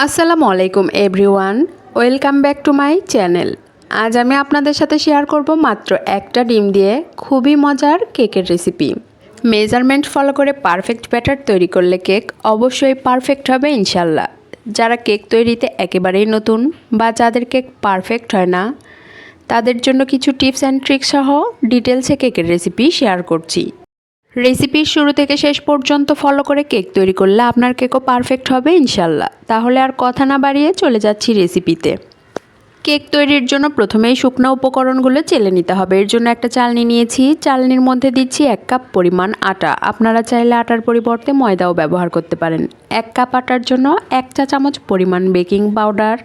আসসালামু আলাইকুম, everyone. Welcome back to my channel. আজ আমি আপনাদের সাথে শেয়ার করব মাত্র একটা ডিম দিয়ে খুবই মজার কেকের রেসিপি। মেজারমেন্ট ফলো করে পারফেক্ট ব্যাটার তৈরি করলে কেক অবশ্যই পারফেক্ট হবে ইনশাল্লাহ যারা কেক তৈরিতে একেবারেই নতুন বা যাদের কেক পারফেক্ট হয় না, তাদের জন্য কিছু টিপস অ্যান্ড ট্রিক্স সহ ডিটেলসে কেকের রেসিপি শেয়ার করছি। রেসিপির শুরু থেকে শেষ পর্যন্ত ফলো করে কেক তৈরি করলে আপনার কেকও পারফেক্ট হবে ইনশাল্লাহ তাহলে আর কথা না বাড়িয়ে চলে যাচ্ছি রেসিপিতে কেক তৈরির জন্য প্রথমেই শুকনো উপকরণগুলো চেলে নিতে হবে। এর জন্য একটা চালনি নিয়েছি। চালনির মধ্যে দিচ্ছি এক কাপ পরিমাণ আটা। আপনারা চাইলে আটার পরিবর্তে ময়দাও ব্যবহার করতে পারেন। এক কাপ আটার জন্য এক চা চামচ পরিমাণ বেকিং পাউডার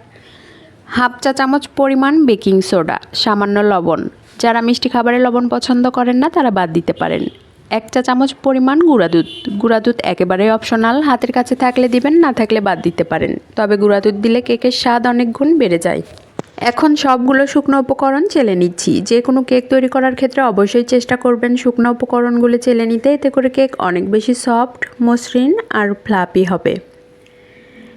হাফ চা চামচ পরিমাণ বেকিং সোডা সামান্য লবণ। যারা মিষ্টি খাবারে লবণ পছন্দ করেন না, তারা বাদ দিতে পারেন। এক চা চামচ পরিমাণ গুঁড়া দুধ। গুঁড়া দুধ একেবারেই অপশনাল হাতের কাছে থাকলে দিবেন, না থাকলে বাদ দিতে পারেন। তবে গুঁড়া দুধ দিলে কেকের স্বাদ অনেক গুণ বেড়ে যায়। এখন সবগুলো শুকনো উপকরণ চেলে নিচ্ছি। যে কোনো কেক তৈরি করার ক্ষেত্রে অবশ্যই চেষ্টা করবেন শুকনো উপকরণগুলো চেলে নিতে। এতে করে কেক অনেক বেশি সফট, মসৃণ আর ফ্লাপি হবে।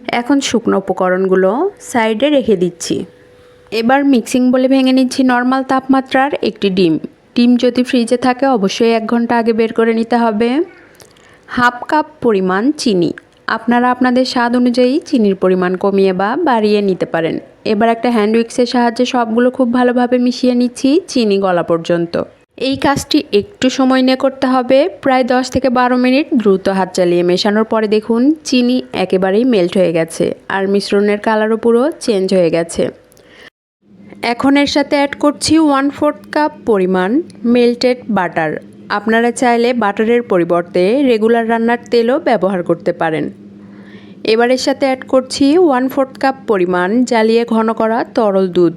এখন শুকনো উপকরণগুলো সাইডে রেখে দিচ্ছি। এবার মিক্সিং বলে ভেঙে নিচ্ছি নর্মাল তাপমাত্রার একটি ডিম। ডিম যদি ফ্রিজে থাকে, অবশ্যই এক ঘণ্টা আগে বের করে নিতে হবে। হাফ কাপ পরিমাণ চিনি। আপনারা আপনাদের স্বাদ অনুযায়ী চিনির পরিমাণ কমিয়ে বা বাড়িয়ে নিতে পারেন। এবার একটা হ্যান্ড উইক্সের সাহায্যে সবগুলো খুব ভালোভাবে মিশিয়ে নিচ্ছি চিনি গলা পর্যন্ত। এই কাজটি একটু সময় নিয়ে করতে হবে। প্রায় দশ থেকে বারো মিনিট দ্রুত হাত চালিয়ে মেশানোর পরে দেখুন, চিনি একেবারেই মেল্ট হয়ে গেছে। আর মিশ্রণের কালারও পুরো চেঞ্জ হয়ে গেছে। এখন এর সাথে অ্যাড করছি ওয়ান ফোর্থ কাপ পরিমাণ মেল্টেড বাটার আপনারা চাইলে বাটারের পরিবর্তে রেগুলার রান্নার তেলও ব্যবহার করতে পারেন। এবারের সাথে অ্যাড করছি ওয়ান ফোর্থ কাপ পরিমাণ জ্বালিয়ে ঘন করা তরল দুধ।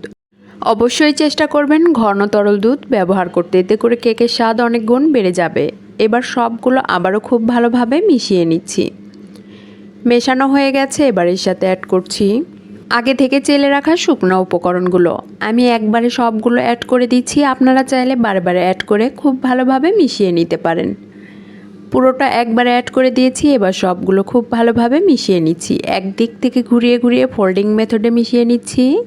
অবশ্যই চেষ্টা করবেন ঘন তরল দুধ ব্যবহার করতে, এতে করে কেকের স্বাদ অনেক গুণ বেড়ে যাবে। এবার সবগুলো আবারও খুব ভালোভাবে মিশিয়ে নিচ্ছি। মেশানো হয়ে গেছে, এবার এর সাথে অ্যাড করছি আগে থেকে চেলে রাখা শুকনো উপকরণগুলো। আমি একবারে সবগুলো অ্যাড করে দিচ্ছি, আপনারা চাইলে বারে অ্যাড করে খুব ভালোভাবে মিশিয়ে নিতে পারেন। পুরোটা একবারে অ্যাড করে দিয়েছি, এবার সবগুলো খুব ভালোভাবে মিশিয়ে নিচ্ছি। একদিক থেকে ঘুরিয়ে ঘুরিয়ে ফোল্ডিং মেথডে মিশিয়ে নিচ্ছি।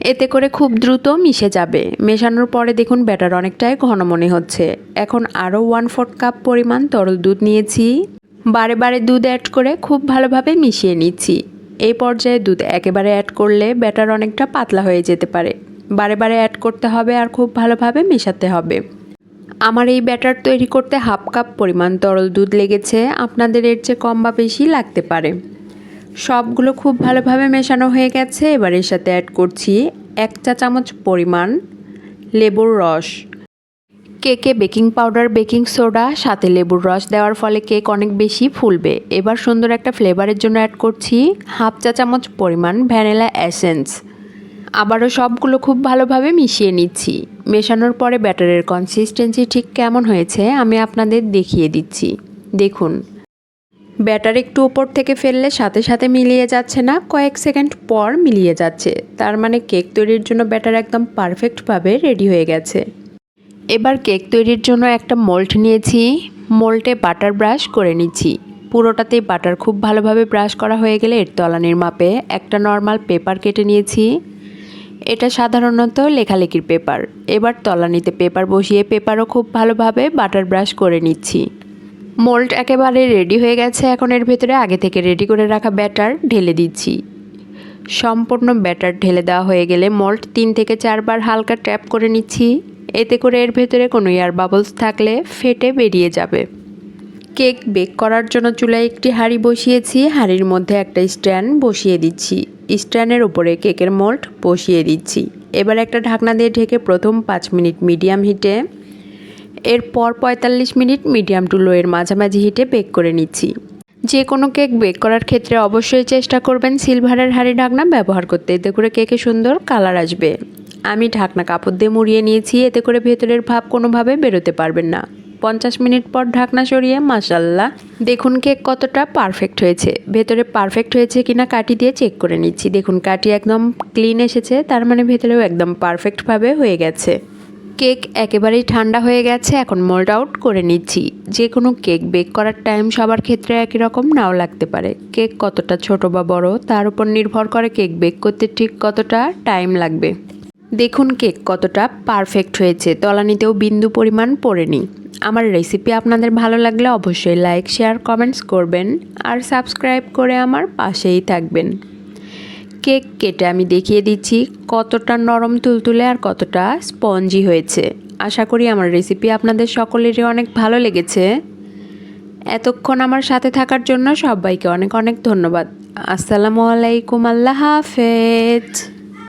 এতে করে খুব দ্রুত মিশে যাবে। মেশানোর পরে দেখুন ব্যাটার অনেকটাই ঘন মনে হচ্ছে। এখন আরও ওয়ান ফোর্থ কাপ পরিমাণ তরল দুধ নিয়েছি। বারে বারে দুধ অ্যাড করে খুব ভালোভাবে মিশিয়ে নিচ্ছি। এই পর্যায়ে দুধ একেবারে অ্যাড করলে ব্যাটার অনেকটা পাতলা হয়ে যেতে পারে। বারে বারে অ্যাড করতে হবে আর খুব ভালোভাবে মেশাতে হবে। আমার এই ব্যাটার তৈরি করতে হাফ কাপ পরিমাণ তরল দুধ লেগেছে। আপনাদের এর চেয়ে কম বা বেশি লাগতে পারে। সবগুলো খুব ভালোভাবে মেশানো হয়ে গেছে। এবার এর সাথে অ্যাড করছি এক চা চামচ পরিমাণ লেবুর রস। কেকে বেকিং পাউডার, বেকিং সোডা, সাথে লেবুর রস দেওয়ার ফলে কেক অনেক বেশি ফুলবে। এবার সুন্দর একটা ফ্লেভারের জন্য অ্যাড করছি হাফ চা চামচ পরিমাণ ভ্যানিলা অ্যাসেন্স আবারও সবগুলো খুব ভালোভাবে মিশিয়ে নিচ্ছি। মেশানোর পরে ব্যাটারের কনসিস্টেন্সি ঠিক কেমন হয়েছে আমি আপনাদের দেখিয়ে দিচ্ছি। দেখুন, ব্যাটার একটু উপর থেকে ফেললে সাথে সাথে মিলিয়ে যাচ্ছে না, কয়েক সেকেন্ড পর মিলিয়ে যাচ্ছে। তার মানে কেক তৈরির জন্য ব্যাটার একদম পারফেক্টভাবে রেডি হয়ে গেছে। এবার কেক তৈরির জন্য একটা মোল্ড নিয়েছি। মোল্টে বাটার ব্রাশ করে নিচ্ছি। পুরোটাতেই বাটার খুব ভালোভাবে ব্রাশ করা হয়ে গেলে এর তলানির মাপে একটা নর্মাল পেপার কেটে নিয়েছি। এটা সাধারণত লেখালেখির পেপার। এবার তলানিতে পেপার বসিয়ে পেপারও খুব ভালোভাবে বাটার ব্রাশ করে নিচ্ছি। মোল্ড একেবারে রেডি হয়ে গেছে, এখন এর ভেতরে আগে থেকে রেডি করে রাখা ব্যাটার ঢেলে দিচ্ছি। সম্পূর্ণ ব্যাটার ঢেলে দেওয়া হয়ে গেলে মোল্ড তিন থেকে চারবার হালকা ট্যাপ করে নিচ্ছি। এতে করে এর ভেতরে কোনো এয়ার বাবলস থাকলে ফেটে বেরিয়ে যাবে। কেক বেক করার জন্য চুলায় একটি হাঁড়ি বসিয়েছি। হাঁড়ির মধ্যে একটা স্ট্যান্ড বসিয়ে দিচ্ছি। স্ট্যান্ডের উপরে কেকের মোল্ড বসিয়ে দিচ্ছি। এবার একটা ঢাকনা দিয়ে ঢেকে প্রথম পাঁচ মিনিট মিডিয়াম হিটে, এরপর পঁয়তাল্লিশ মিনিট মিডিয়াম টু লোয়ের মাঝামাঝি হিটে বেক করে নিচ্ছি। যে কোনো কেক বেক করার ক্ষেত্রে অবশ্যই চেষ্টা করবেন সিলভারের হাঁড়ি ঢাকনা ব্যবহার করতে। এতে করে কেকে সুন্দর কালার আসবে। আমি ঢাকনা কাপড় দিয়ে মুড়িয়ে নিয়েছি, এতে করে ভেতরের ভাব কোনোভাবে বেরোতে পারবেন না। পঞ্চাশ মিনিট পর ঢাকনা সরিয়ে মাসাল্লাহ দেখুন কেক কতটা পারফেক্ট হয়েছে। ভেতরে পারফেক্ট হয়েছে কিনা কাটি দিয়ে চেক করে নিচ্ছি। দেখুন কাটি একদম ক্লিন এসেছে, তার মানে ভেতরেও একদম পারফেক্টভাবে হয়ে গেছে। কেক একেবারেই ঠান্ডা হয়ে গেছে, এখন মোল্ড আউট করে নিচ্ছি। যে কোনো কেক বেক করার টাইম সবার ক্ষেত্রে একই রকম, নাও লাগতে পারে। কেক কতটা ছোট বা বড়, তার উপর নির্ভর করে কেক বেক করতে ঠিক কতটা টাইম লাগবে। দেখুন কেক কতটা পারফেক্ট হয়েছে। তলানিতেও বিন্দু পরিমাণ পড়েনি। আমার রেসিপি আপনাদের ভালো লাগলে অবশ্যই লাইক শেয়ার কমেন্টস করবেন আর সাবস্ক্রাইব করে আমার পাশেই থাকবেন। কেক কেটে আমি দেখিয়ে দিচ্ছি কতটা নরম তুলতুলে আর কতটা স্পঞ্জি হয়েছে। আশা করি আমার রেসিপি আপনাদের সকলেরই অনেক ভালো লেগেছে। এতক্ষণ আমার সাথে থাকার জন্য সবাইকে অনেক অনেক ধন্যবাদ। আসসালামু আলাইকুম, আল্লাহ হাফেজ।